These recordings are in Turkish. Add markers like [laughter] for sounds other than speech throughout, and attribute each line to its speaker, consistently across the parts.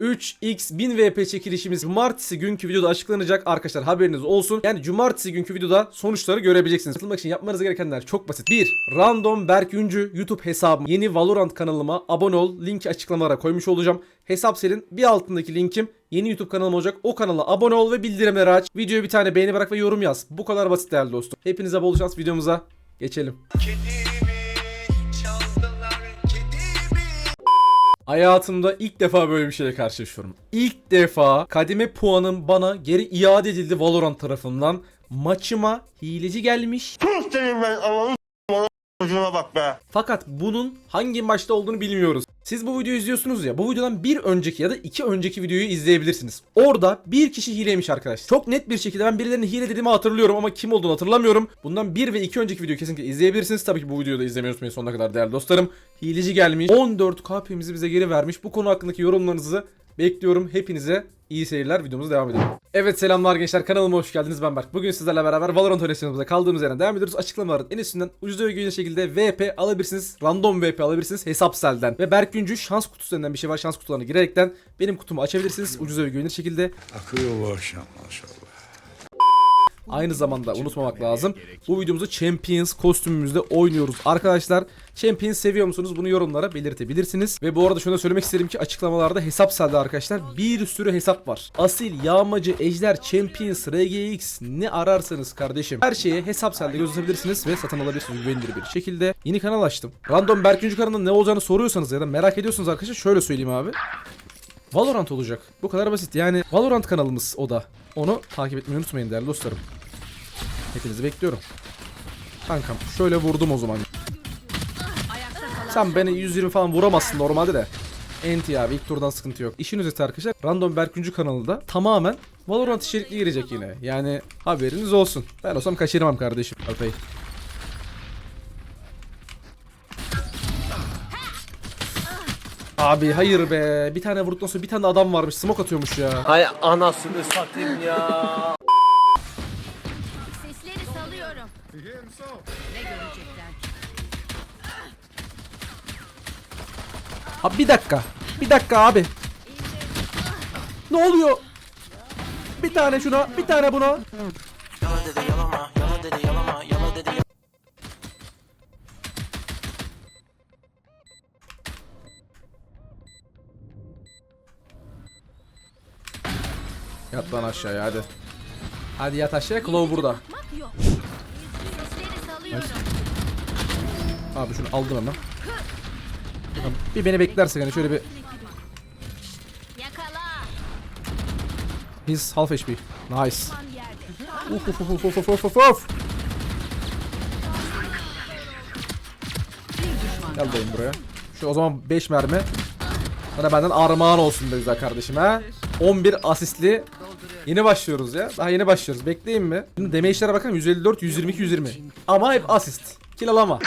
Speaker 1: 3x 1000 VP çekilişimiz cumartesi günkü videoda açıklanacak arkadaşlar haberiniz olsun. Yani cumartesi günkü videoda sonuçları görebileceksiniz. Katılmak için yapmanız gerekenler çok basit. 1. Random Berk Üncü YouTube hesabım. Yeni Valorant kanalıma abone ol. Linki açıklamalara koymuş olacağım. Hesap senin bir altındaki linkim yeni YouTube kanalım olacak. O kanala abone ol ve bildirimleri aç. Videoya bir tane beğeni bırak ve yorum yaz. Bu kadar basit değerli dostum. Hepinize bol şans videomuza geçelim.
Speaker 2: Kedimi
Speaker 1: Hayatımda ilk defa böyle bir şeyle karşılaşıyorum. İlk defa kademe puanım bana geri iade edildi Valorant tarafından. Maçıma hileci gelmiş.
Speaker 3: Çocuğuna bak be.
Speaker 1: Fakat bunun hangi maçta olduğunu bilmiyoruz. Siz bu videoyu izliyorsunuz ya. Bu videodan bir önceki ya da iki önceki videoyu izleyebilirsiniz. Orada bir kişi hileymiş arkadaşlar. Çok net bir şekilde ben birilerinin hile dediğimi hatırlıyorum ama kim olduğunu hatırlamıyorum. Bundan bir ve iki önceki videoyu kesinlikle izleyebilirsiniz. Tabii ki bu videoyu da izlemeyi unutmayın sonuna kadar değerli dostlarım. Hileci gelmiş. 14 KP'mizi bize geri vermiş. Bu konu hakkındaki yorumlarınızı bekliyorum. Hepinize iyi seyirler. Videomuza devam edelim. Evet selamlar gençler. Kanalıma hoş geldiniz. Ben Berk. Bugün sizlerle beraber Valorant oynaşımıza kaldığımız yerden devam ediyoruz. Açıklamaların en üstünden ucuz ve güzel şekilde VP alabilirsiniz. Random VP alabilirsiniz Hesapsel'den. Ve Berk Güncü şans kutusu denilen bir şey var. Şans kutularına girerekten benim kutumu açabilirsiniz. Ucuz ve güvenilir şekilde.
Speaker 4: Akıyor bu akşam maşallah.
Speaker 1: Aynı zamanda unutmamak lazım. Bu videomuzu Champions kostümümüzde oynuyoruz. Arkadaşlar Champions seviyor musunuz? Bunu yorumlara belirtebilirsiniz. Ve bu arada şunu da söylemek isterim ki açıklamalarda hesap selde arkadaşlar bir sürü hesap var. Asil, yağmacı, ejder, Champions, RGX ne ararsanız kardeşim. Her şeye hesap selde göz atabilirsiniz ve satın alabilirsiniz güvenilir bir şekilde. Yeni kanal açtım. Random Berküncü kanalında ne olacağını soruyorsanız ya da merak ediyorsanız arkadaşlar şöyle söyleyeyim abi. Valorant olacak. Bu kadar basit. Yani Valorant kanalımız o da. Onu takip etmeyi unutmayın değerli dostlarım. Hepinizi bekliyorum. Kankam şöyle vurdum o zaman. Sen beni 120 falan vuramazsın normalde de. Enti abi ilk turdan sıkıntı yok. İşin özeti arkadaşlar Random Berküncü kanalında tamamen Valorant içerikli girecek yine. Yani haberiniz olsun. Ben olsam kaçırmam kardeşim. Alpay. Abi hayır be. Bir tane vurduktan sonra bir tane adam varmış. Smoke atıyormuş ya.
Speaker 3: Hay anasını satayım ya.
Speaker 5: Ne görecekler?
Speaker 1: Abi bir dakika. Bir dakika abi. Ne oluyor? Bir tane şuna, bir tane buna. Yat lan aşağıya hadi. Hadi yat aşağıya. Claw burada.
Speaker 5: Yok. Salıyorum.
Speaker 1: Abi şunu aldım hemen. Tamam, Bir beni beklerse yani şöyle bir
Speaker 5: Yakala.
Speaker 1: He's half HP. Nice. Uf uf uf uf uf uf uf uf. Gel dayım buraya. Şu o zaman 5 mermi. Sana benden armağan olsun be güzel kardeşim ha. 11 asistli. Yeni başlıyoruz ya. Daha yeni başlıyoruz. Bekleyin mi? Şimdi damage'lere bakalım. 154, 122, 120. Ama hep asist. Kill alama.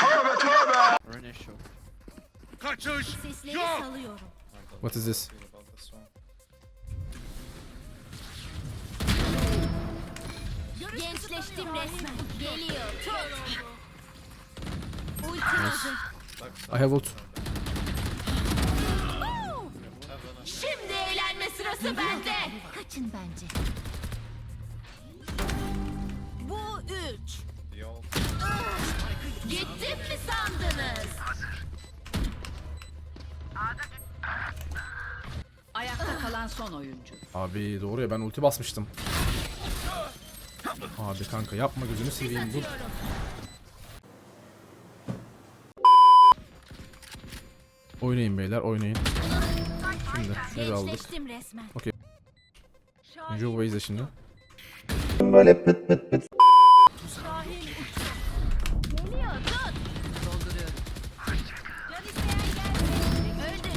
Speaker 5: Sesleri salıyorum.
Speaker 1: What is this?
Speaker 5: Gençleştim resmen. Geliyor. Tut. Ulti hazır.
Speaker 1: I have ult.
Speaker 5: Sırası bende. Kaçın bence. Bu üç. Gittim mi sandınız?
Speaker 6: Ayakta kalan son oyuncu.
Speaker 1: Abi doğru ya ben ulti basmıştım. Abi kanka yapma gözünü seveyim dur. Oynayın beyler oynayın. Şimdi bir aldık.
Speaker 5: Resmen.
Speaker 1: Jul Bey'de şimdi.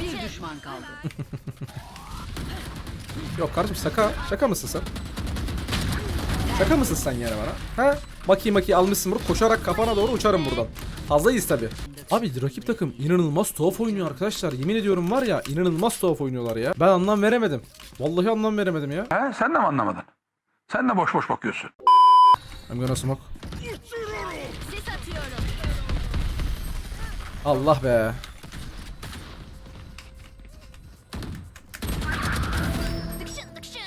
Speaker 6: Bir
Speaker 5: çık.
Speaker 6: düşman kaldı. [laughs]
Speaker 1: Yok kardeşim şaka şaka mısın sen? Şaka mısın sen yani bana? Ha? Maki maki almışsın bunu koşarak kafana doğru uçarım buradan. Fazlayız tabi. Abi rakip takım inanılmaz tuhaf oynuyor arkadaşlar. Yemin ediyorum var ya inanılmaz tuhaf oynuyorlar ya. Ben anlam veremedim. Vallahi anlam veremedim ya.
Speaker 7: He, sen de mi anlamadın? Sen de boş boş bakıyorsun.
Speaker 1: I'm gonna smoke.
Speaker 5: Sis atıyorum.
Speaker 1: Allah be.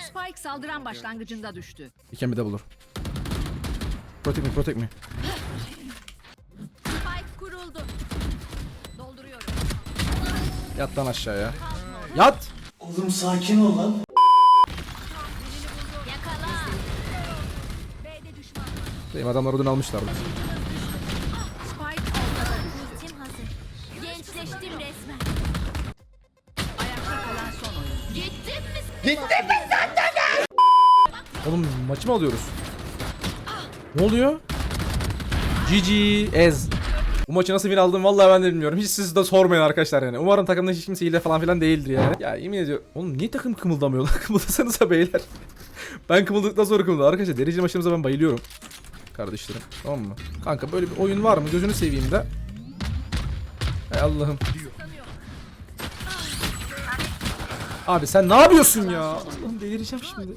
Speaker 6: Spike saldıran başlangıcında düştü.
Speaker 1: İken bir de bulur. Protect me, protect me. [laughs] Yat lan aşağıya. Yat!
Speaker 5: Yakala. B'de düşman.
Speaker 1: Benim adamlar oradan
Speaker 5: hazır. Gençleştim resmen.
Speaker 6: Ayakta kalan son oyuncu.
Speaker 5: Gittim mi?
Speaker 1: Oğlum maçı mı alıyoruz? Ne oluyor? GG Ez. Bu maçı nasıl win aldım vallahi ben de bilmiyorum. Hiç siz de sormayın arkadaşlar yani. Umarım takımda hiç kimse hile falan filan değildir yani. Ya yemin ediyorum. Oğlum niye takım kımıldamıyor lan? [laughs] Kımıldasanıza beyler. ben kımıldıktan sonra kımıldı. Arkadaşlar dereceli maçlarımıza ben bayılıyorum. Kardeşlerim. Tamam mı? Kanka böyle bir oyun var mı? Gözünü seveyim de. Hay Allah'ım. Abi sen ne yapıyorsun ya? Allah'ım delireceğim şimdi.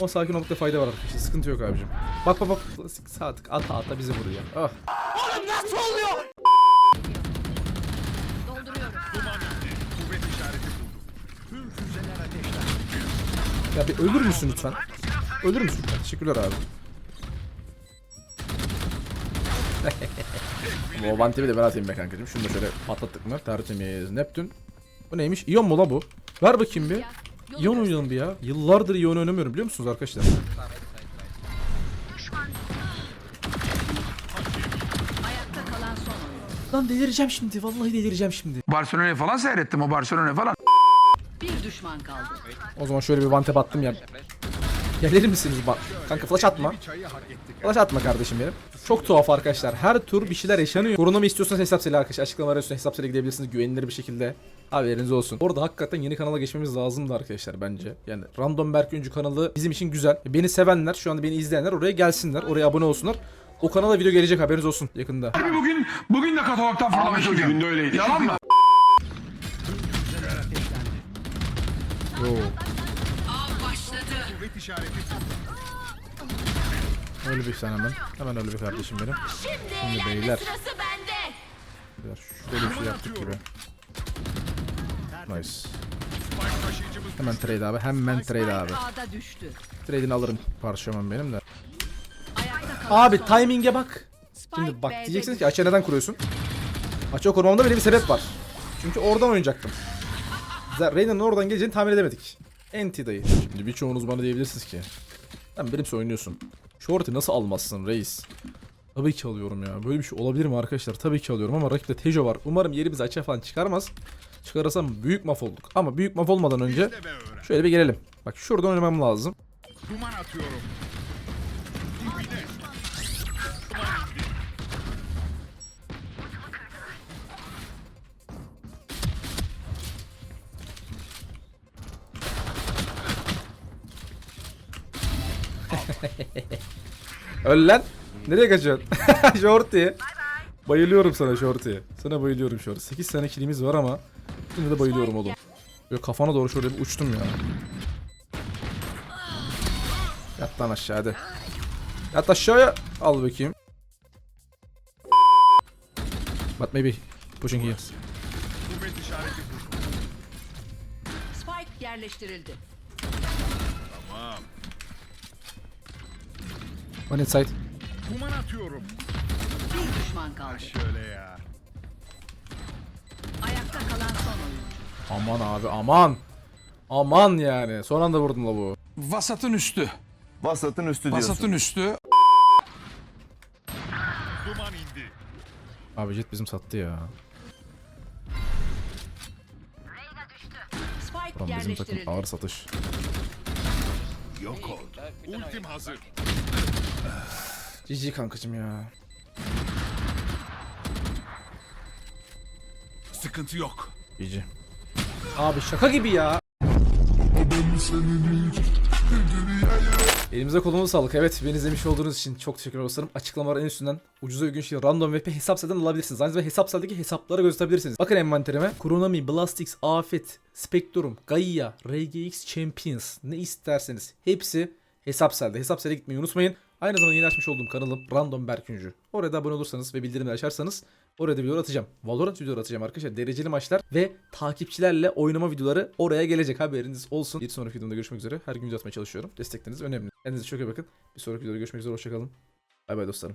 Speaker 1: Ama sakin olmakta fayda var arkadaşlar. Sıkıntı yok abicim. Bak bak bak. Saatlik ata ata bizi vuruyor.
Speaker 5: Dolduruyorum.
Speaker 1: Ya bir ölür müsün lütfen? Ölür müsün lütfen? Teşekkürler abi. [laughs] Bu Vantivi de ben atayım be kankacım. Şunu da şöyle patlattık mı? Tertemiz. Neptün. Bu neymiş? İyon mu la bu? Ver bakayım bir. İyon oynayalım bir ya. Yıllardır İyon oynamıyorum biliyor musunuz arkadaşlar?
Speaker 6: Ayakta kalan son oyuncu.
Speaker 1: Lan delireceğim şimdi. Vallahi delireceğim şimdi.
Speaker 7: Barcelona'yı falan seyrettim o Barcelona falan.
Speaker 6: Düşman kaldı.
Speaker 1: O zaman şöyle bir vante battım ya. Gelir misiniz bak? Kanka flash atma. Flash atma kardeşim benim. Çok tuhaf arkadaşlar. Her tur bir şeyler yaşanıyor. Korona mı istiyorsanız hesap seli arkadaşlar. Açıklamalar üstüne hesap seli gidebilirsiniz. Güvenilir bir şekilde. Haberiniz olsun. Orada hakikaten yeni kanala geçmemiz lazımdı arkadaşlar bence. Yani Random Berk Öncü kanalı bizim için güzel. Beni sevenler, şu anda beni izleyenler oraya gelsinler. Oraya abone olsunlar. O kanala video gelecek haberiniz olsun yakında.
Speaker 7: Harbi bugün bugün de katalogdan fırlamış hocam. Bugün de öyleydi. Yalan mı?
Speaker 1: Öyle bir sen hemen. Hemen öyle bir kardeşim benim.
Speaker 5: Şimdi
Speaker 1: beyler. Beyler, Şöyle bir şey yaptık gibi. Nice. Hemen trade abi. Hemen trade abi. Trade'ini alırım parçamam benim de. Abi timing'e bak. Şimdi bak diyeceksiniz ki açığa neden kuruyorsun? Açığa kurmamda böyle bir sebep var. Çünkü oradan oynayacaktım. Reyna'nın oradan geleceğini tahmin edemedik. Enti dayı. Şimdi birçoğunuz bana diyebilirsiniz ki. Sen benimse oynuyorsun. Short'u nasıl almazsın reis? Tabii ki alıyorum ya. Böyle bir şey olabilir mi arkadaşlar? Tabii ki alıyorum ama rakipte Tejo var. Umarım yerimizi açığa falan çıkarmaz. Çıkarırsam büyük maf olduk. Ama büyük maf olmadan önce şöyle bir gelelim. Bak şuradan oynamam lazım.
Speaker 4: Duman atıyorum. [laughs]
Speaker 1: Öl lan. Nereye kaçıyorsun? [laughs] Shorty. Bayılıyorum sana Shorty. Sana bayılıyorum Shorty. 8 tane kilimiz var ama şimdi de bayılıyorum oğlum. Böyle kafana doğru şöyle bir uçtum ya. Yat lan aşağı hadi. Yat aşağıya. Al bakayım. But maybe pushing here.
Speaker 6: Spike yerleştirildi.
Speaker 1: One inside.
Speaker 4: Duman atıyorum.
Speaker 6: Bir düşman kaldı.
Speaker 4: Şöyle ya.
Speaker 6: Ayakta kalan son oyuncu.
Speaker 1: Aman abi aman. Aman yani. Son anda vurdum la bu.
Speaker 7: Vasatın üstü.
Speaker 3: Vasatın üstü diyorsun.
Speaker 7: Vasatın üstü.
Speaker 4: Duman indi.
Speaker 1: Abi jet bizim sattı ya.
Speaker 6: Spike
Speaker 1: Lan bizim takım
Speaker 6: yerleştirildi.
Speaker 1: ağır satış.
Speaker 4: Yok oldu. Ultim hazır.
Speaker 1: GG kankacım ya.
Speaker 4: Sıkıntı yok.
Speaker 1: GG. Abi şaka gibi ya. Elimize kolumuza sağlık. Evet beni izlemiş olduğunuz için çok teşekkürler dostlarım. Açıklamalar en üstünden ucuza uygun şey random VP hesap siteden alabilirsiniz. Aynı zamanda hesap sitedeki hesapları gösterebilirsiniz. Bakın envanterime. Kuronami, Blastix, Afet, Spectrum, Gaia, RGX Champions ne isterseniz hepsi hesap sitede. Hesap sitede gitmeyi unutmayın. Aynı zamanda yeni açmış olduğum kanalım Random Berküncü. Oraya da abone olursanız ve bildirimleri açarsanız Oraya da videolar atacağım. Valorant videoları atacağım arkadaşlar. Dereceli maçlar ve takipçilerle oynama videoları oraya gelecek. Haberiniz olsun. Bir sonraki videomda görüşmek üzere. Her gün video atmaya çalışıyorum. Destekleriniz önemli. Kendinize çok iyi bakın. Bir sonraki videoda görüşmek üzere. Hoşçakalın. Bay bay dostlarım.